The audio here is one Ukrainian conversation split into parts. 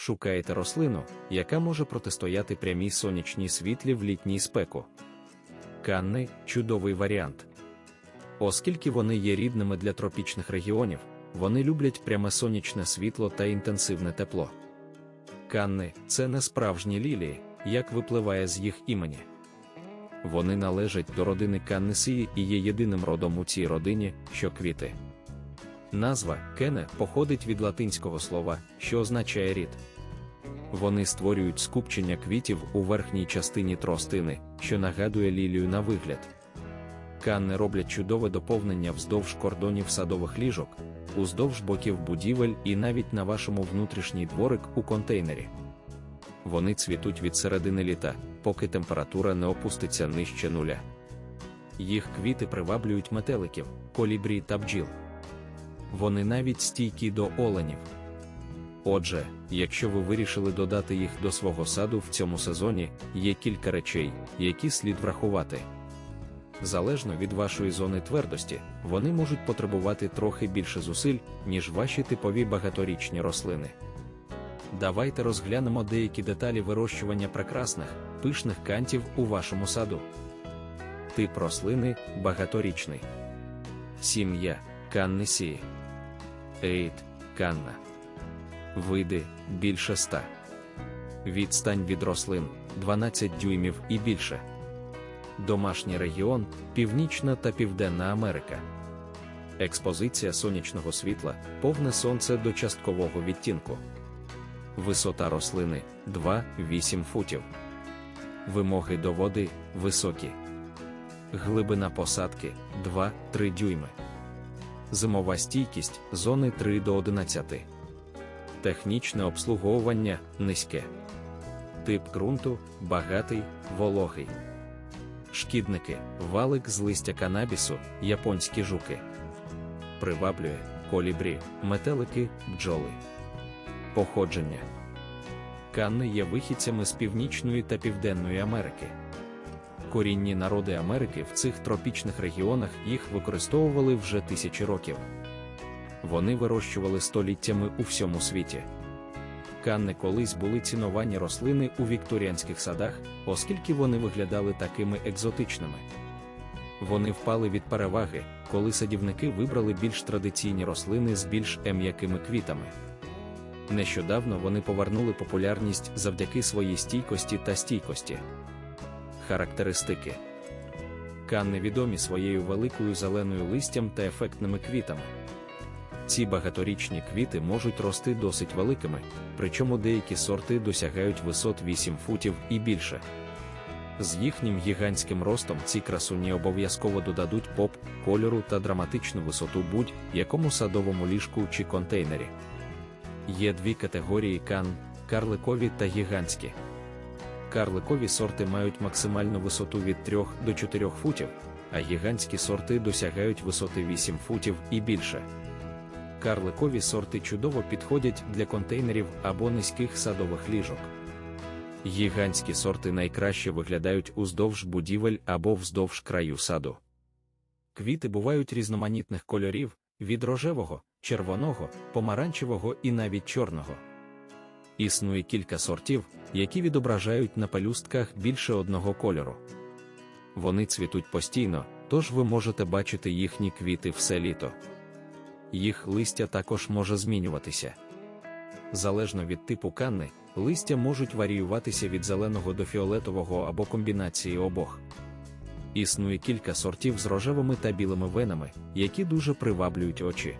шукаєте рослину, яка може протистояти прямій сонячній світлі в літній спеку. Канни чудовий варіант. Оскільки вони є рідними для тропічних регіонів, вони люблять пряме сонячне світло та інтенсивне тепло. Канни це не справжні лілії, як випливає з їх імені. Вони належать до родини Каннесії і є єдиним родом у цій родині, що квіти. Назва кене походить від латинського слова, що означає рід. Вони створюють скупчення квітів у верхній частині тростини, що нагадує лілію на вигляд. Канни роблять чудове доповнення вздовж кордонів садових ліжок, уздовж боків будівель і навіть на вашому внутрішній дворик у контейнері. Вони цвітуть від середини літа, поки температура не опуститься нижче нуля. Їх квіти приваблюють метеликів, колібрі та бджіл. Вони навіть стійкі до оленів. Отже, якщо ви вирішили додати їх до свого саду в цьому сезоні, є кілька речей, які слід врахувати. Залежно від вашої зони твердості, вони можуть потребувати трохи більше зусиль, ніж ваші типові багаторічні рослини. Давайте розглянемо деякі деталі вирощування прекрасних, пишних кантів у вашому саду. Тип рослини багаторічний. Сім'я Каннесії. Ейт Канна. Види більше 100. Відстань від рослин 12 дюймів і більше. Домашній регіон Північна та Південна Америка. Експозиція сонячного світла, повне сонце до часткового відтінку. Висота рослини 2-8 футів. Вимоги до води високі. Глибина посадки 2-3 дюйми. Зимова стійкість зони 3 до 11. Технічне обслуговування низьке. Тип ґрунту багатий, вологий. Шкідники, валик з листя канабісу, японські жуки. Приваблює колібрі, метелики, бджоли. Походження. Канни є вихідцями з Північної та Південної Америки. Корінні народи Америки в цих тропічних регіонах їх використовували вже тисячі років. Вони вирощували століттями у всьому світі. Канни колись були ціновані рослини у вікторіанських садах, оскільки вони виглядали такими екзотичними. Вони впали від переваги, коли садівники вибрали більш традиційні рослини з більш м'якими квітами. Нещодавно вони повернули популярність завдяки своїй стійкості та стійкості. Характеристики Канни відомі своєю великою зеленою листям та ефектними квітами. Ці багаторічні квіти можуть рости досить великими, причому деякі сорти досягають висот 8 футів і більше. З їхнім гігантським ростом ці красуні обов'язково додадуть поп, кольору та драматичну висоту будь-якому садовому ліжку чи контейнері. Є дві категорії кан карликові та гігантські. Карликові сорти мають максимальну висоту від 3 до 4 футів, а гігантські сорти досягають висоти 8 футів і більше. Карликові сорти чудово підходять для контейнерів або низьких садових ліжок. Гігантські сорти найкраще виглядають уздовж будівель або вздовж краю саду. Квіти бувають різноманітних кольорів від рожевого, червоного, помаранчевого і навіть чорного. Існує кілька сортів, які відображають на пелюстках більше одного кольору. Вони цвітуть постійно, тож ви можете бачити їхні квіти все літо. Їх листя також може змінюватися. Залежно від типу канни, листя можуть варіюватися від зеленого до фіолетового або комбінації обох. Існує кілька сортів з рожевими та білими венами, які дуже приваблюють очі.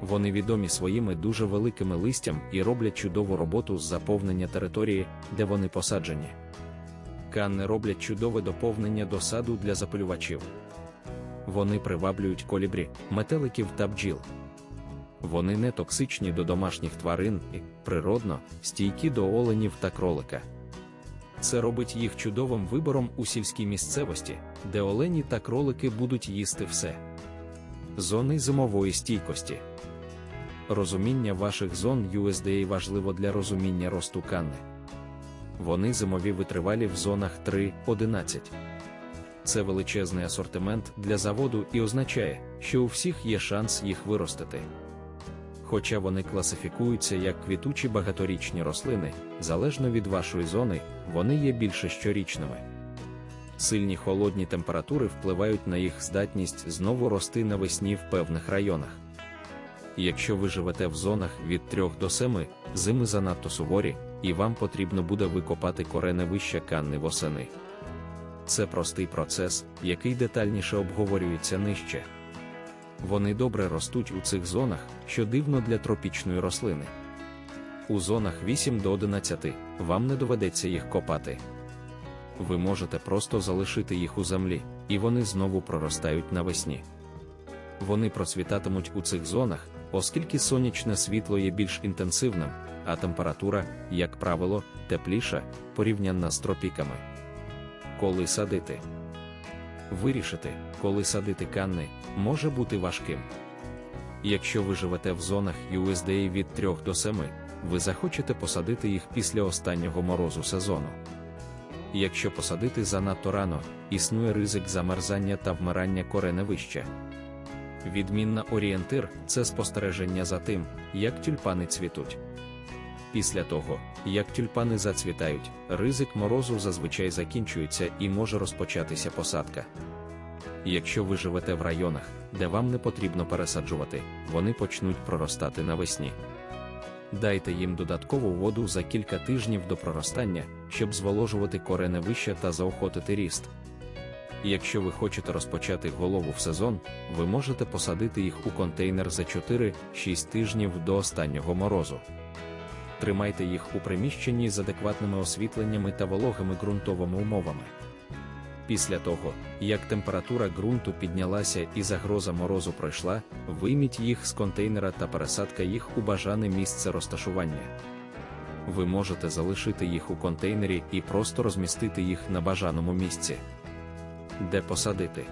Вони відомі своїми дуже великими листям і роблять чудову роботу з заповнення території, де вони посаджені. Канни роблять чудове доповнення до саду для запилювачів. Вони приваблюють колібрі, метеликів та бджіл. Вони не токсичні до домашніх тварин і, природно, стійкі до оленів та кролика. Це робить їх чудовим вибором у сільській місцевості, де олені та кролики будуть їсти все. Зони зимової стійкості. Розуміння ваших зон USDA важливо для розуміння росту канни. Вони зимові витривалі в зонах 3-11. Це величезний асортимент для заводу і означає, що у всіх є шанс їх виростити. Хоча вони класифікуються як квітучі багаторічні рослини, залежно від вашої зони, вони є більше щорічними. Сильні холодні температури впливають на їх здатність знову рости навесні в певних районах. Якщо ви живете в зонах від 3 до 7, зими занадто суворі, і вам потрібно буде викопати кореневища канни восени. Це простий процес, який детальніше обговорюється нижче. Вони добре ростуть у цих зонах, що дивно для тропічної рослини. У зонах 8 до 11 вам не доведеться їх копати. Ви можете просто залишити їх у землі, і вони знову проростають навесні. Вони процвітатимуть у цих зонах, оскільки сонячне світло є більш інтенсивним, а температура, як правило, тепліша порівняна з тропіками. Коли садити? Вирішити, коли садити канни, може бути важким. Якщо ви живете в зонах USDA від 3 до 7, ви захочете посадити їх після останнього морозу сезону. Якщо посадити занадто рано, існує ризик замерзання та вмирання кореневища. Відмінна орієнтир це спостереження за тим, як тюльпани цвітуть. Після того, як тюльпани зацвітають, ризик морозу зазвичай закінчується і може розпочатися посадка. Якщо ви живете в районах, де вам не потрібно пересаджувати, вони почнуть проростати навесні. Дайте їм додаткову воду за кілька тижнів до проростання, щоб зволожувати кореневища та заохотити ріст. Якщо ви хочете розпочати голову в сезон, ви можете посадити їх у контейнер за 4-6 тижнів до останнього морозу. Тримайте їх у приміщенні з адекватними освітленнями та вологими ґрунтовими умовами. Після того, як температура ґрунту піднялася і загроза морозу пройшла, вийміть їх з контейнера та пересадка їх у бажане місце розташування. Ви можете залишити їх у контейнері і просто розмістити їх на бажаному місці. Де посадити?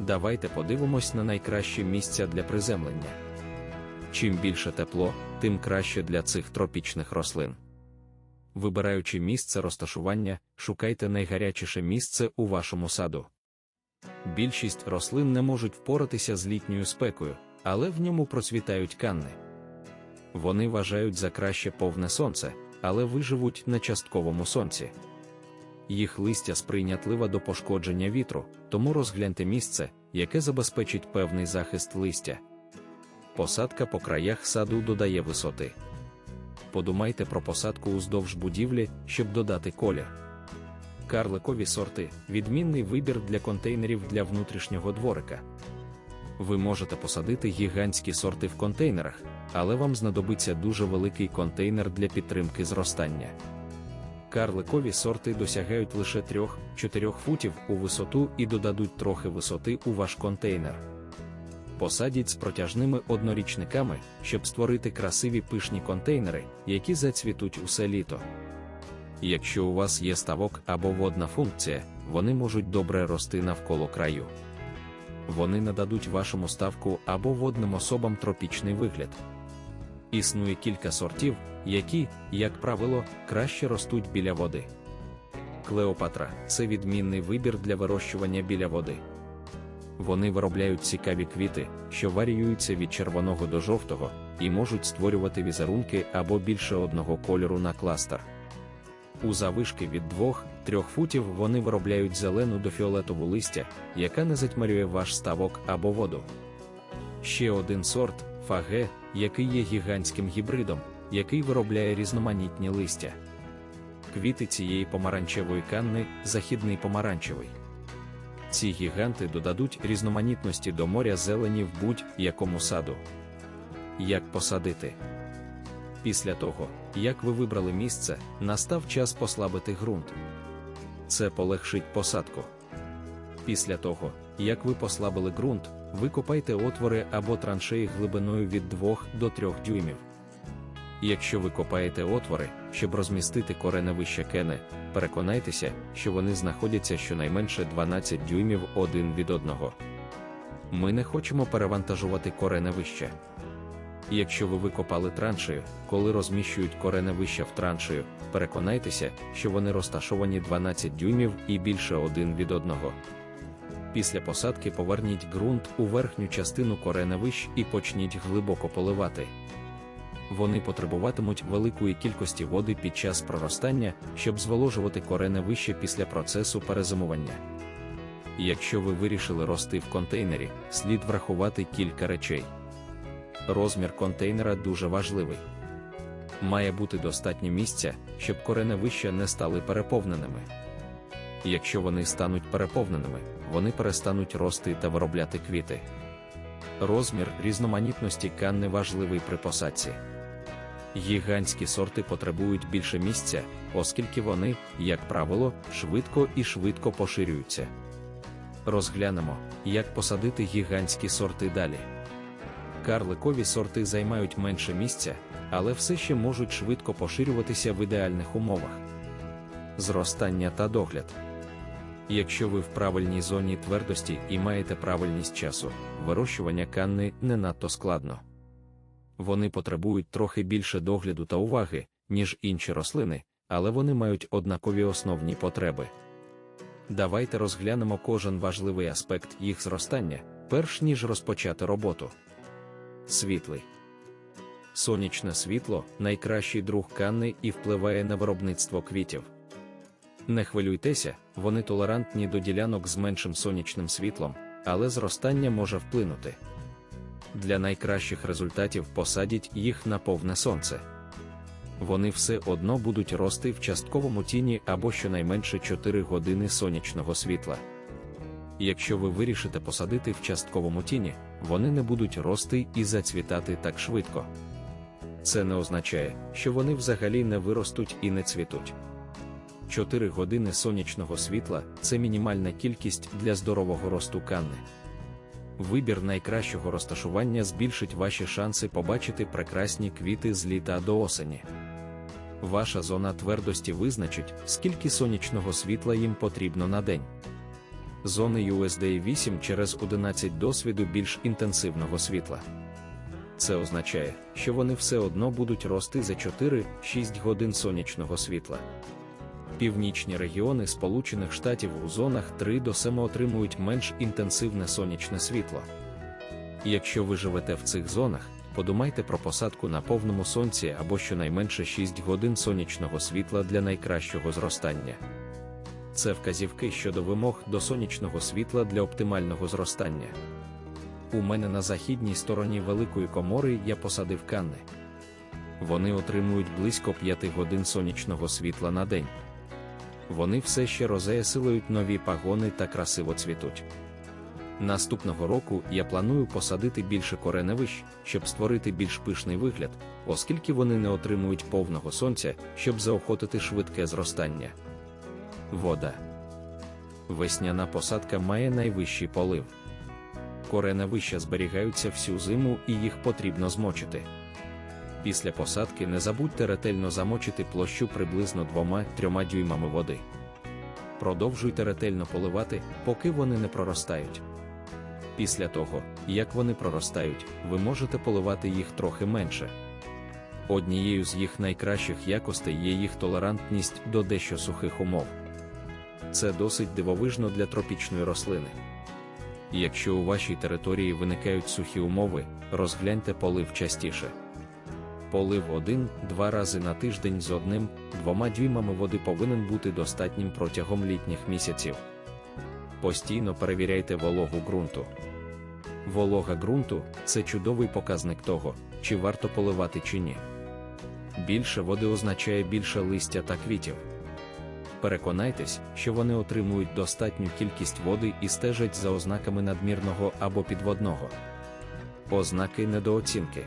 Давайте подивимось на найкращі місця для приземлення. Чим більше тепло, тим краще для цих тропічних рослин. Вибираючи місце розташування, шукайте найгарячіше місце у вашому саду. Більшість рослин не можуть впоратися з літньою спекою, але в ньому процвітають канни. Вони вважають за краще повне сонце, але виживуть на частковому сонці. Їх листя сприйнятливе до пошкодження вітру, тому розгляньте місце, яке забезпечить певний захист листя. Посадка по краях саду додає висоти. Подумайте про посадку уздовж будівлі, щоб додати колір. Карликові сорти відмінний вибір для контейнерів для внутрішнього дворика. Ви можете посадити гігантські сорти в контейнерах, але вам знадобиться дуже великий контейнер для підтримки зростання. Карликові сорти досягають лише 3-4 футів у висоту і додадуть трохи висоти у ваш контейнер. Посадіть з протяжними однорічниками, щоб створити красиві пишні контейнери, які зацвітуть усе літо. Якщо у вас є ставок або водна функція, вони можуть добре рости навколо краю. Вони нададуть вашому ставку або водним особам тропічний вигляд. Існує кілька сортів, які, як правило, краще ростуть біля води. Клеопатра це відмінний вибір для вирощування біля води. Вони виробляють цікаві квіти, що варіюються від червоного до жовтого, і можуть створювати візерунки або більше одного кольору на кластер. У завишки від 2-3 футів вони виробляють зелену до фіолетову листя, яка не затьмарює ваш ставок або воду. Ще один сорт фаге, який є гігантським гібридом, який виробляє різноманітні листя. Квіти цієї помаранчевої канни західний помаранчевий. Ці гіганти додадуть різноманітності до моря зелені в будь-якому саду. Як посадити? Після того, як ви вибрали місце, настав час послабити ґрунт. Це полегшить посадку. Після того, як ви послабили ґрунт, викопайте отвори або траншеї глибиною від 2 до 3 дюймів. Якщо ви копаєте отвори, щоб розмістити кореневища кени, переконайтеся, що вони знаходяться щонайменше 12 дюймів один від одного. Ми не хочемо перевантажувати кореневища. Якщо ви викопали траншею, коли розміщують кореневища в траншею, переконайтеся, що вони розташовані 12 дюймів і більше один від одного. Після посадки поверніть ґрунт у верхню частину кореневищ і почніть глибоко поливати. Вони потребуватимуть великої кількості води під час проростання, щоб зволожувати кореневище після процесу перезимування. Якщо ви вирішили рости в контейнері, слід врахувати кілька речей. Розмір контейнера дуже важливий. Має бути достатньо місця, щоб кореневища не стали переповненими. Якщо вони стануть переповненими, вони перестануть рости та виробляти квіти. Розмір різноманітності канни важливий при посадці. Гігантські сорти потребують більше місця, оскільки вони, як правило, швидко і швидко поширюються. Розглянемо, як посадити гігантські сорти далі. Карликові сорти займають менше місця, але все ще можуть швидко поширюватися в ідеальних умовах. Зростання та догляд. Якщо ви в правильній зоні твердості і маєте правильність часу, вирощування канни не надто складно. Вони потребують трохи більше догляду та уваги, ніж інші рослини, але вони мають однакові основні потреби. Давайте розглянемо кожен важливий аспект їх зростання, перш ніж розпочати роботу. Світлий. Сонячне світло найкращий друг канни і впливає на виробництво квітів. Не хвилюйтеся, вони толерантні до ділянок з меншим сонячним світлом, але зростання може вплинути. Для найкращих результатів посадіть їх на повне сонце. Вони все одно будуть рости в частковому тіні або щонайменше 4 години сонячного світла. Якщо ви вирішите посадити в частковому тіні, вони не будуть рости і зацвітати так швидко. Це не означає, що вони взагалі не виростуть і не цвітуть. 4 години сонячного світла це мінімальна кількість для здорового росту канни. Вибір найкращого розташування збільшить ваші шанси побачити прекрасні квіти з літа до осені. Ваша зона твердості визначить, скільки сонячного світла їм потрібно на день. Зони USD 8 через 11 досвіду більш інтенсивного світла. Це означає, що вони все одно будуть рости за 4-6 годин сонячного світла. Північні регіони Сполучених Штатів у зонах 3 до 7 отримують менш інтенсивне сонячне світло. Якщо ви живете в цих зонах, подумайте про посадку на повному сонці або щонайменше 6 годин сонячного світла для найкращого зростання. Це вказівки щодо вимог до сонячного світла для оптимального зростання. У мене на західній стороні великої комори я посадив канни. Вони отримують близько 5 годин сонячного світла на день. Вони все ще розеясилують нові пагони та красиво цвітуть. Наступного року я планую посадити більше кореневищ, щоб створити більш пишний вигляд, оскільки вони не отримують повного сонця, щоб заохотити швидке зростання. Вода. Весняна посадка має найвищий полив. Кореневища зберігаються всю зиму і їх потрібно змочити. Після посадки не забудьте ретельно замочити площу приблизно 2-3 дюймами води. Продовжуйте ретельно поливати, поки вони не проростають. Після того, як вони проростають, ви можете поливати їх трохи менше. Однією з їх найкращих якостей є їх толерантність до дещо сухих умов. Це досить дивовижно для тропічної рослини. Якщо у вашій території виникають сухі умови, розгляньте полив частіше. Полив один-два рази на тиждень з одним-двома дюймами води повинен бути достатнім протягом літніх місяців. Постійно перевіряйте вологу ґрунту. Волога ґрунту це чудовий показник того, чи варто поливати чи ні. Більше води означає більше листя та квітів. Переконайтесь, що вони отримують достатню кількість води і стежать за ознаками надмірного або підводного. Ознаки недооцінки.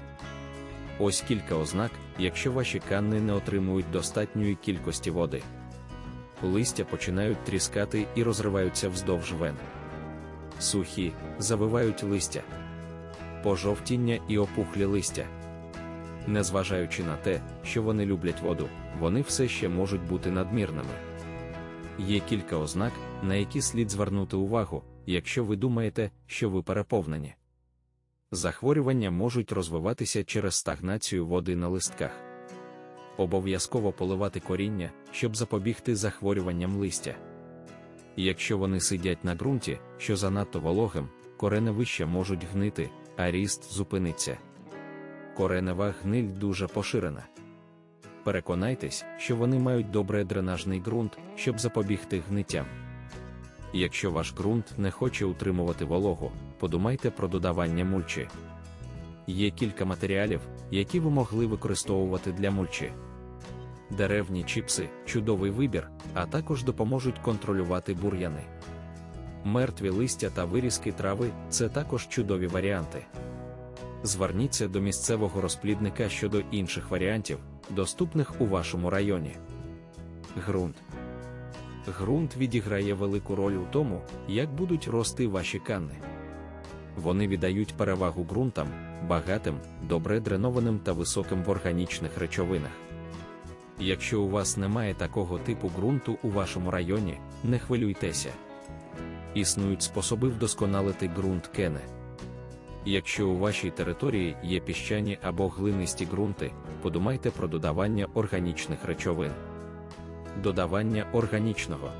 Ось кілька ознак, якщо ваші канни не отримують достатньої кількості води. Листя починають тріскати і розриваються вздовж вен. Сухі, завивають листя, пожовтіння і опухлі листя. Незважаючи на те, що вони люблять воду, вони все ще можуть бути надмірними. Є кілька ознак, на які слід звернути увагу, якщо ви думаєте, що ви переповнені. Захворювання можуть розвиватися через стагнацію води на листках. Обов'язково поливати коріння, щоб запобігти захворюванням листя. Якщо вони сидять на ґрунті, що занадто вологим, кореневища можуть гнити, а ріст зупиниться. Коренева гниль дуже поширена. Переконайтесь, що вони мають добре дренажний ґрунт, щоб запобігти гниттям. Якщо ваш ґрунт не хоче утримувати вологу, подумайте про додавання мульчі. Є кілька матеріалів, які ви могли використовувати для мульчі. Деревні чіпси чудовий вибір, а також допоможуть контролювати бур'яни. Мертві листя та вирізки трави це також чудові варіанти. Зверніться до місцевого розплідника щодо інших варіантів, доступних у вашому районі. Ґрунт. Ґрунт відіграє велику роль у тому, як будуть рости ваші канни. Вони віддають перевагу ґрунтам, багатим, добре дренованим та високим в органічних речовинах. Якщо у вас немає такого типу ґрунту у вашому районі, не хвилюйтеся. Існують способи вдосконалити ґрунт кене. Якщо у вашій території є піщані або глинисті ґрунти, подумайте про додавання органічних речовин. Додавання органічного